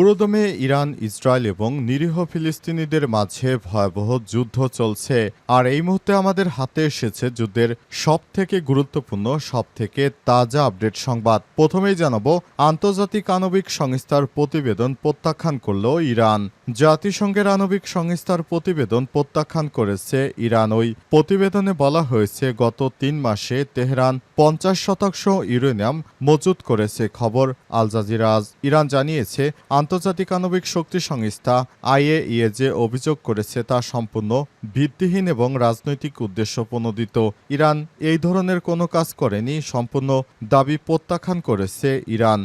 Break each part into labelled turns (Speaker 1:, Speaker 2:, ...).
Speaker 1: পুরোদমে Iran, Israel এবং নিরীহ ফিলিস্তিনিদের মাঝে ভয়াবহ যুদ্ধ চলছে। আর এই মুহূর্তে আমাদের হাতে এসেছে যুদ্ধের সব থেকে গুরুত্বপূর্ণ সব থেকে তাজা আপডেট সংবাদ। প্রথমেই জানাব, আন্তর্জাতিক আণবিক সংস্থার প্রতিবেদন প্রত্যাখ্যান করল ইরান। জাতিসংঘের আণবিক সংস্থার প্রতিবেদন প্রত্যাখ্যান করেছে ইরান। ওই প্রতিবেদনে বলা হয়েছে, গত তিন মাসে তেহরান পঞ্চাশ শতাংশ ইউরেনিয়াম মজুত করেছে, খবর আল জাজিরা আজ ইরান জানিয়েছে আন্তর্জাতিক আণবিক শক্তি সংস্থা আইএইএ যে অভিযোগ করেছে তা সম্পূর্ণ ভিত্তিহীন এবং রাজনৈতিক উদ্দেশ্য প্রণোদিত। ইরান এই ধরনের কোনো কাজ করেনি, সম্পূর্ণ দাবি প্রত্যাখ্যান করেছে ইরান।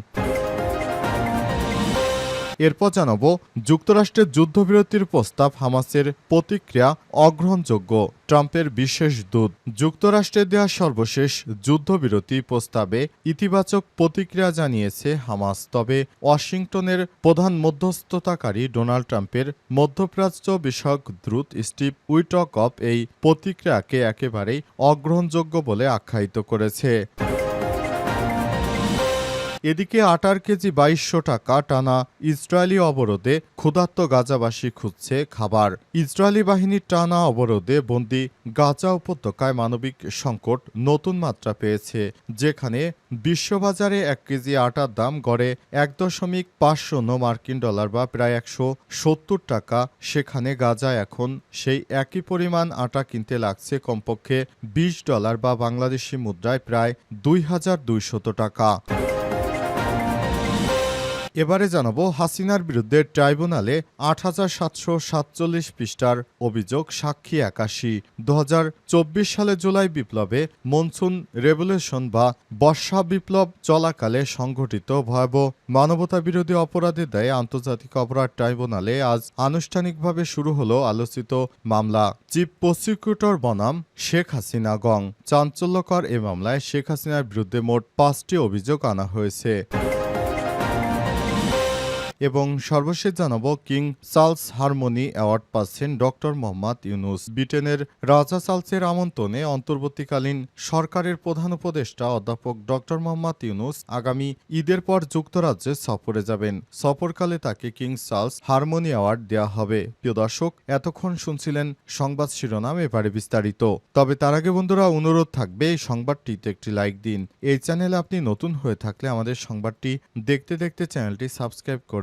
Speaker 1: এরপর জানাব যুক্তরাষ্ট্রের যুদ্ধবিরতির প্রস্তাব হামাসের প্রতিক্রিয়া অগ্রহণযোগ্য। ট্রাম্পের বিশেষ দূত। যুক্তরাষ্ট্রের দেওয়া সর্বশেষ যুদ্ধবিরতি প্রস্তাবে ইতিবাচক প্রতিক্রিয়া জানিয়েছে হামাস। তবে ওয়াশিংটনের প্রধান মধ্যস্থতাকারী ডোনাল্ড ট্রাম্পের মধ্যপ্রাচ্য বিষয়ক দ্রুত স্টিভ উইটকপ এই প্রতিক্রিয়াকে একেবারেই অগ্রহণযোগ্য বলে আখ্যায়িত করেছে। এদিকে আটার কেজি বাইশশো টাকা টানা ইসরায়েলি অবরোধে ক্ষুধার্ত গাজাবাসী খুঁজছে খাবার। ইসরায়েলি বাহিনীর টানা অবরোধে বন্দি গাজা উপত্যকায় মানবিক সংকট নতুন মাত্রা পেয়েছে, যেখানে বিশ্ববাজারে এক কেজি আটার দাম গড়ে এক দশমিক পাঁচ শূন্য মার্কিন ডলার বা প্রায় একশো সত্তর টাকা। সেখানে গাজা এখন সেই একই পরিমাণ আটা কিনতে লাগছে, কমপক্ষে বিশ ডলার বা বাংলাদেশি মুদ্রায় প্রায় দুই হাজার দুইশত টাকা। এবারে জানাব হাসিনার বিরুদ্ধে ট্রাইব্যুনালে আট হাজার সাতশো সাতচল্লিশ পৃষ্ঠার অভিযোগ সাক্ষী একাশি। দু সালে জুলাই বিপ্লবে মনসুন রেভলিউশন বা বর্ষা বিপ্লব চলাকালে সংঘটিত ভয়াবহ মানবতা বিরোধী অপরাধের দায়ে আন্তর্জাতিক অপরাধ ট্রাইব্যুনালে আজ আনুষ্ঠানিকভাবে শুরু হলো আলোচিত মামলা। চিফ প্রসিকিউটর বনাম শেখ হাসিনা গং। চাঞ্চল্যকর এ মামলায় শেখ হাসিনার বিরুদ্ধে মোট পাঁচটি অভিযোগ আনা হয়েছে। এবং সর্বশেষ জানাব কিং চার্লস হারমোনি অ্যাওয়ার্ড পাচ্ছেন ডক্টর মোহাম্মদ ইউনুস। ব্রিটেনের রাজা চার্লসের আমন্ত্রণে অন্তর্বর্তীকালীন সরকারের প্রধান উপদেষ্টা অধ্যাপক ডক্টর মোহাম্মদ ইউনুস আগামী ঈদের পর যুক্তরাজ্যে সফরে যাবেন। সফরকালে তাকে কিং চার্লস হারমোনি অ্যাওয়ার্ড দেওয়া হবে। প্রিয় দর্শক, এতক্ষণ শুনছিলেন সংবাদ শিরোনাম, এবারে বিস্তারিত। তবে তার আগে বন্ধুরা, অনুরোধ থাকবে এই সংবাদটিতে একটি লাইক দিন। এই চ্যানেলে আপনি নতুন হয়ে থাকলে আমাদের সংবাদটি দেখতে দেখতে চ্যানেলটি সাবস্ক্রাইব করে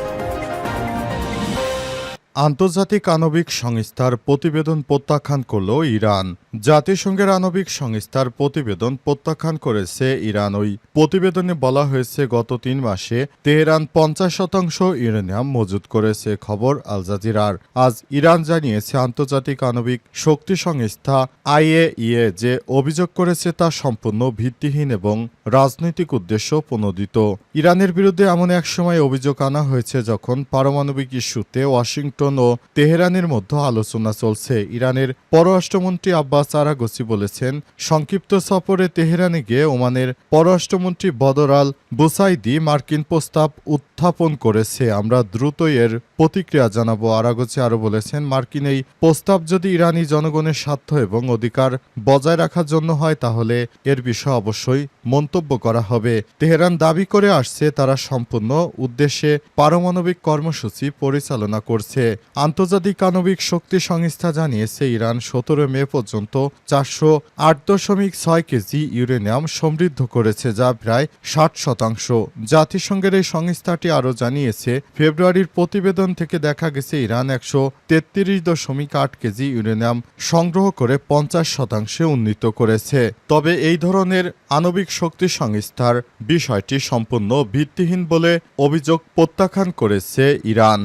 Speaker 1: আন্তর্জাতিক আণবিক সংস্থার প্রতিবেদন প্রত্যাখ্যান করল ইরান। জাতিসংঘের আণবিক সংস্থার প্রতিবেদন প্রত্যাখ্যান করেছে ইরান। ওই প্রতিবেদনে বলা হয়েছে, গত তিন মাসে তেহরান পঞ্চাশ শতাংশ ইউরেনিয়াম মজুত করেছে, খবর আল জাজিরার। আজ ইরান জানিয়েছে, আন্তর্জাতিক আণবিক শক্তি সংস্থা আইএইএ যে অভিযোগ করেছে তা সম্পূর্ণ ভিত্তিহীন এবং রাজনৈতিক উদ্দেশ্য প্রণোদিত। ইরানের বিরুদ্ধে এমন এক সময় অভিযোগ আনা হয়েছে, যখন পারমাণবিক ইস্যুতে ওয়াশিংটন ওয়াশিংটন ও তেহরানের মধ্যে আলোচনা চলছে। ইরানের পররাষ্ট্রমন্ত্রী আব্বাস আরাগসি বলেছেন, সংক্ষিপ্ত সফরে তেহরানে গিয়ে ওমানের পররাষ্ট্রমন্ত্রী বদর আল বুসাইদি মার্কিন প্রস্তাব উত্থাপন করেছে। আমরা দ্রুতই এর প্রতিক্রিয়া জানাব। আরাগসি আরও বলেছেন, মার্কিন এই প্রস্তাব যদি ইরানি জনগণের স্বার্থ এবং অধিকার বজায় রাখার জন্য হয়, তাহলে এর বিষয়ে অবশ্যই মন্তব্য করা হবে। তেহরান দাবি করে আসছে, তারা সম্পূর্ণ উদ্দেশ্যে পারমাণবিক কর্মসূচি পরিচালনা করছে। আন্তর্জাতিক আণবিক শক্তি সংস্থা জানিয়েছে, ইরান সতেরো মে পর্যন্ত চারশো আট দশমিক ছয় কেজি ইউরেনিয়াম সমৃদ্ধ করেছে, যা প্রায় ষাট শতাংশ। জাতিসংঘের এই সংস্থাটি আরও জানিয়েছে, ফেব্রুয়ারির প্রতিবেদন থেকে দেখা গেছে, ইরান একশো তেত্রিশ দশমিক আট কেজি ইউরেনিয়াম সংগ্রহ করে পঞ্চাশ শতাংশে উন্নীত করেছে। তবে এই ধরনের আণবিক শক্তি সংস্থার বিষয়টি সম্পূর্ণ ভিত্তিহীন বলে অভিযোগ প্রত্যাখ্যান করেছে ইরান।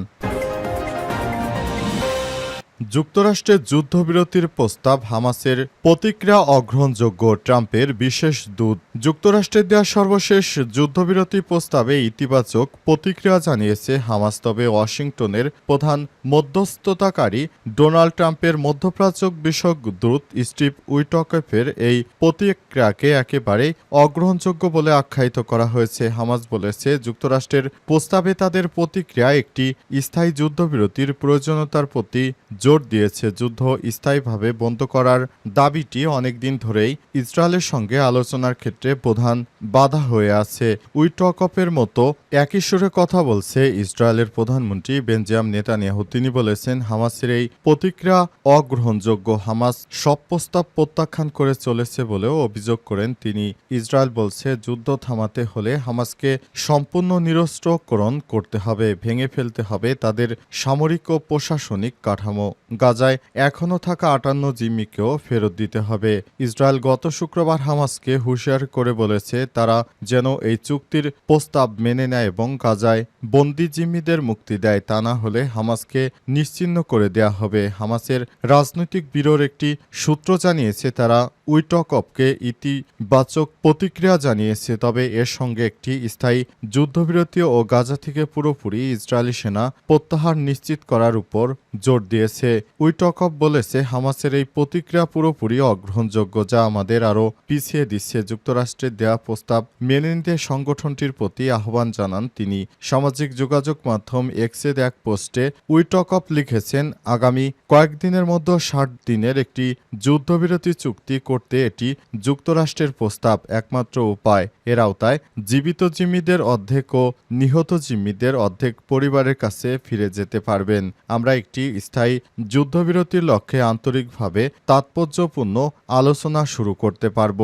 Speaker 1: যুক্তরাষ্ট্রের যুদ্ধবিরতির প্রস্তাব হামাসের প্রতিক্রিয়া অগ্রহণযোগ্য ট্রাম্পের বিশেষ দূত। যুক্তরাষ্ট্রের দেওয়া সর্বশেষ যুদ্ধবিরতি প্রস্তাবে ইতিবাচক প্রতিক্রিয়া জানিয়েছে হামাস, তবে ওয়াশিংটনের প্রধান মধ্যস্থতাকারী ডোনাল্ড ট্রাম্পের মধ্যপ্রাচ্য বিষয়ক দূত স্টিভ উইটকেফের এই প্রতিক্রিয়াকে একেবারেই অগ্রহণযোগ্য বলে আখ্যায়িত করা হয়েছে। হামাস বলেছে, যুক্তরাষ্ট্রের প্রস্তাবে তাদের প্রতিক্রিয়া একটি স্থায়ী যুদ্ধবিরতির প্রয়োজনীয়তার প্রতি জোর দিয়েছে যুদ্ধ স্থায়ীভাবে বন্ধ করার দাবিটি অনেকদিন ধরেই ইসরায়েলের সঙ্গে আলোচনার ক্ষেত্রে প্রধান বাধা হয়ে আছে। উইটকপের মতো একই সুরে কথা বলছে ইসরায়েলের প্রধানমন্ত্রী বেঞ্জাম নেতানিয়াহু। তিনি বলেছেন, হামাসের এই প্রতিক্রিয়া অগ্রহণযোগ্য। হামাস সব প্রস্তাব প্রত্যাখ্যান করে চলেছে বলেও অভিযোগ করেন তিনি। ইসরায়েল বলছে, যুদ্ধ থামাতে হলে হামাসকে সম্পূর্ণ নিরস্ত্রকরণ করতে হবে, ভেঙে ফেলতে হবে তাদের সামরিক ও প্রশাসনিক কাঠামো। গাজায় এখনও থাকা আটান্ন জিম্মিকেও ফেরত দিতে হবে। ইসরায়েল গত শুক্রবার হামাসকে হুঁশিয়ার করে বলেছে, তারা যেন এই চুক্তির প্রস্তাব মেনে নেয় এবং গাজায় বন্দি জিম্মিদের মুক্তি দেয়, তা না হলে হামাসকে নিশ্চিহ্ন করে দেয়া হবে। হামাসের রাজনৈতিক ব্যুরোর একটি সূত্র জানিয়েছে, তারা উইটকপকে ইতিবাচক প্রতিক্রিয়া জানিয়েছে, তবে এর সঙ্গে একটি স্থায়ী যুদ্ধবিরতি ও গাজা থেকে পুরোপুরি ইসরায়েলি সেনা প্রত্যাহার নিশ্চিত করার উপর জোর দিয়েছে। উইটকপ বলেছে, হামাসের এই প্রতিক্রিয়া পুরোপুরি অগ্রহণযোগ্য, যা আমাদের আরও পিছিয়ে দিচ্ছে। যুক্তরাষ্ট্রের দেয়া প্রস্তাব মেনে নিতে সংগঠনটির প্রতি আহ্বান জানান তিনি। সামাজিক যোগাযোগ মাধ্যম এক্সের এক পোস্টে উইটকপ লিখেছেন, আগামী কয়েকদিনের মধ্যে ষাট দিনের একটি যুদ্ধবিরতি চুক্তি করতে এটি যুক্তরাষ্ট্রের প্রস্তাব একমাত্র উপায়। এর আওতায় জীবিত জিম্মিদের অর্ধেক ও নিহত জিম্মিদের অর্ধেক পরিবারের কাছে ফিরে যেতে পারবেন। আমরা একটি স্থায়ী যুদ্ধবিরতির লক্ষ্যে আন্তরিকভাবে তাৎপর্যপূর্ণ আলোচনা শুরু করতে পারব।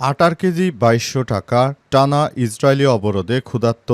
Speaker 1: আটার কেজি বাইশশো টাকা টানা ইসরায়েলি অবরোধে ক্ষুধার্ত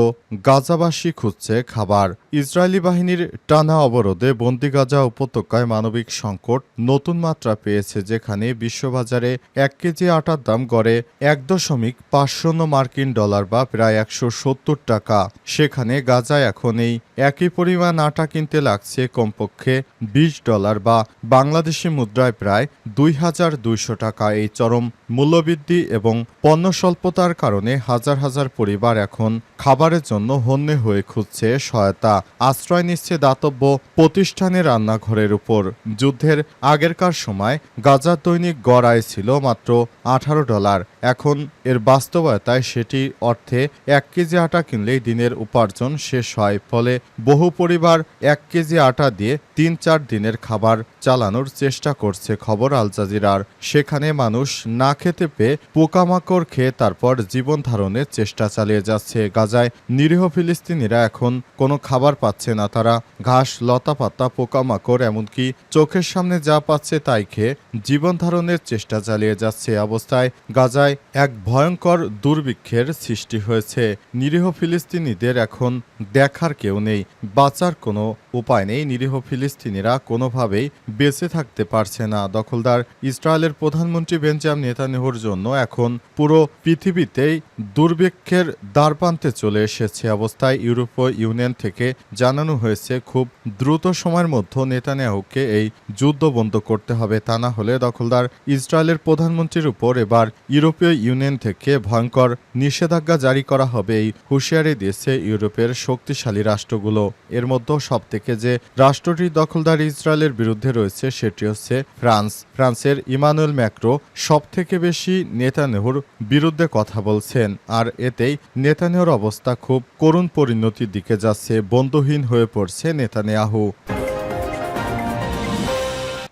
Speaker 1: গাজাবাসী খুঁজছে খাবার। ইসরায়েলি বাহিনীর টানা অবরোধে বন্দি গাজা উপত্যকায় মানবিক সংকট নতুন মাত্রা পেয়েছে যেখানে বিশ্ববাজারে এক কেজি আটার দাম গড়ে এক দশমিক পাঁচ শূন্য মার্কিন ডলার বা প্রায় একশো সত্তর টাকা। সেখানে গাজায় এখন এই একই পরিমাণ আটা কিনতে লাগছে কমপক্ষে বিশ ডলার বা বাংলাদেশি মুদ্রায় প্রায় দুই হাজার দুইশো টাকা। এই চরম মূল্যবৃদ্ধি এবং পণ্য স্বল্পতার কারণে হাজার হাজার পরিবার এখন খাবারের জন্য হন্যে হয়ে খুঁজছে সহায়তা। আশ্রয় নিচ্ছে দাতব্য প্রতিষ্ঠানে রান্নাঘরের উপর। যুদ্ধের আগেরকার সময় গাজার দৈনিক গড় আয় ছিল মাত্র আঠারো ডলার। এখন এর বাস্তবতায় সেটি অর্থে এক কেজি আটা কিনলেই দিনের উপার্জন শেষ হয়, ফলে বহু পরিবার এক কেজি আটা দিয়ে তিন চার দিনের খাবার চালানোর চেষ্টা করছে, খবর আল জাজিরার। সেখানে মানুষ না খেতে পেয়ে পোকামাকড় খেয়ে তারপর জীবন ধারণের চেষ্টা চালিয়ে যাচ্ছে। গাজায় নিরীহ ফিলিস্তিনিরা এখন কোনো খাবার পাচ্ছে না, তারা ঘাস লতা পাতা পোকামাকড়, এমনকি চোখের সামনে যা পাচ্ছে তাই খেয়ে জীবন ধারণের চেষ্টা চালিয়ে যাচ্ছে। অবস্থায় গাজায় এক ভয়ঙ্কর দুর্ভিক্ষের সৃষ্টি হয়েছে। নিরীহ ফিলিস্তিনিদের এখন দেখার কেউ নেই। বাঁচার কোনো উপায় নেই। নিরীহ ফিলিস্তিনিরা কোনোভাবেই বেঁচে থাকতে পারছে না। দখলদার ইসরায়েলের প্রধানমন্ত্রী বেঞ্জাম নেতানিহুর জন্য এখন পুরো পৃথিবীতেই দুর্ভিক্ষের দ্বারপ্রান্তে চলে এসেছে অবস্থায়। ইউরোপীয় ইউনিয়ন থেকে জানানো হয়েছে, খুব দ্রুত সময়ের মধ্যে নেতানিয়াহুকে এই যুদ্ধ বন্ধ করতে হবে। তা না হলে দখলদার ইসরায়েলের প্রধানমন্ত্রীর উপর এবার ইউরোপীয় ইউনিয়ন থেকে ভয়ঙ্কর নিষেধাজ্ঞা জারি করা হবে এই হুঁশিয়ারি দিয়েছে ইউরোপের শক্তিশালী রাষ্ট্রগুলো। এর মধ্যে সবথেকে যে রাষ্ট্রটি দখলদার ইসরায়েলের বিরুদ্ধে রয়েছে সেটি হচ্ছে ফ্রান্স। ফ্রান্সের ইমানুয়েল ম্যাক্রো সবথেকে বেশি নেতানেহুর বিরুদ্ধে কথা বলছেন আর এতেই নেতানেহুর অবস্থা খুব করুণ পরিণতির দিকে যাচ্ছে, বন্ধুহীন হয়ে পড়ছে Netanyahu.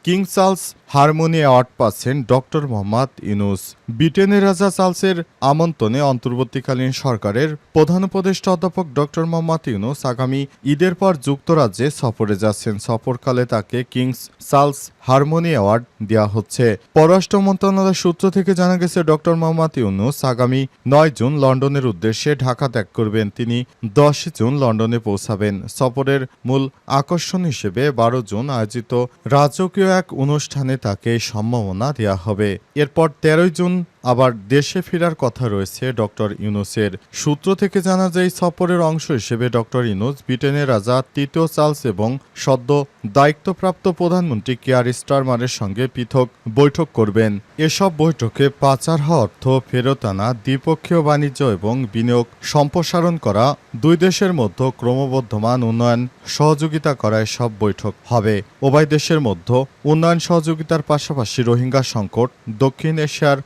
Speaker 1: King Charles harmony award পাচ্ছেন ডক্টর মোহাম্মদ ইউনুস। ব্রিটেনের রাজা চার্লসের আমন্ত্রণে অন্তর্বর্তীকালীন সরকারের প্রধান উপদেষ্টা অধ্যাপক ডক্টর মোহাম্মদ ইউনুস আগামী ঈদের পর যুক্তরাজ্যে সফরে যাচ্ছেন। সফরকালে তাকে কিংস চার্লস হারমোনি অ্যাওয়ার্ড দেওয়া হচ্ছে। পররাষ্ট্র মন্ত্রণালয়ের সূত্র থেকে জানা গেছে, ডক্টর মোহাম্মদ ইউনুস আগামী নয় জুন লন্ডনের উদ্দেশ্যে ঢাকা ত্যাগ করবেন। তিনি দশ জুন লন্ডনে পৌঁছাবেন। সফরের মূল আকর্ষণ হিসেবে বারো জুন আয়োজিত রাজকীয় এক অনুষ্ঠানে তাকে সম্মাননা দেওয়া হবে। এরপর তেরোই জুন আবার দেশে ফেরার কথা রয়েছে ডক্টর ইউনুসের। সূত্র থেকে জানা যায় সফরের অংশ হিসেবে ডক্টর ইউনুস ব্রিটেনের রাজা তৃতীয় চার্লস এবং সদ্য দায়িত্বপ্রাপ্ত প্রধানমন্ত্রী কেয়ার স্টারমারের সঙ্গে পৃথক বৈঠক করবেন। এসব বৈঠকে পাচার হওয়া অর্থ ফেরত আনা, দ্বিপক্ষীয় বাণিজ্য এবং বিনিয়োগ সম্প্রসারণ করা, দুই দেশের মধ্যে ক্রমবর্ধমান উন্নয়ন সহযোগিতা করা সব বৈঠক হবে। উভয় দেশের মধ্যে উন্নয়ন সহযোগিতার পাশাপাশি রোহিঙ্গা সংকট দক্ষিণ এশিয়ার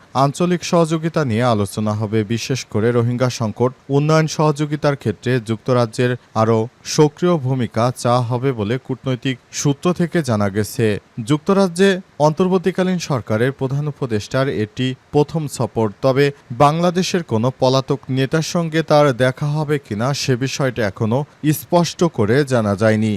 Speaker 1: আঞ্চলিক সহযোগিতা নিয়ে আলোচনা হবে, বিশেষ করে রোহিঙ্গা সংকট, উন্নয়ন সহযোগিতার ক্ষেত্রে যুক্তরাজ্যের আরও সক্রিয় ভূমিকা চা হবে বলে কূটনৈতিক সূত্র থেকে জানা গেছে। যুক্তরাজ্যে অন্তর্বর্তীকালীন সরকারের প্রধান উপদেষ্টার এটি প্রথম সফর, তবে বাংলাদেশের কোনো পলাতক নেতার সঙ্গে তার দেখা হবে কিনা সে বিষয়টা এখনও স্পষ্ট করে জানা যায়নি।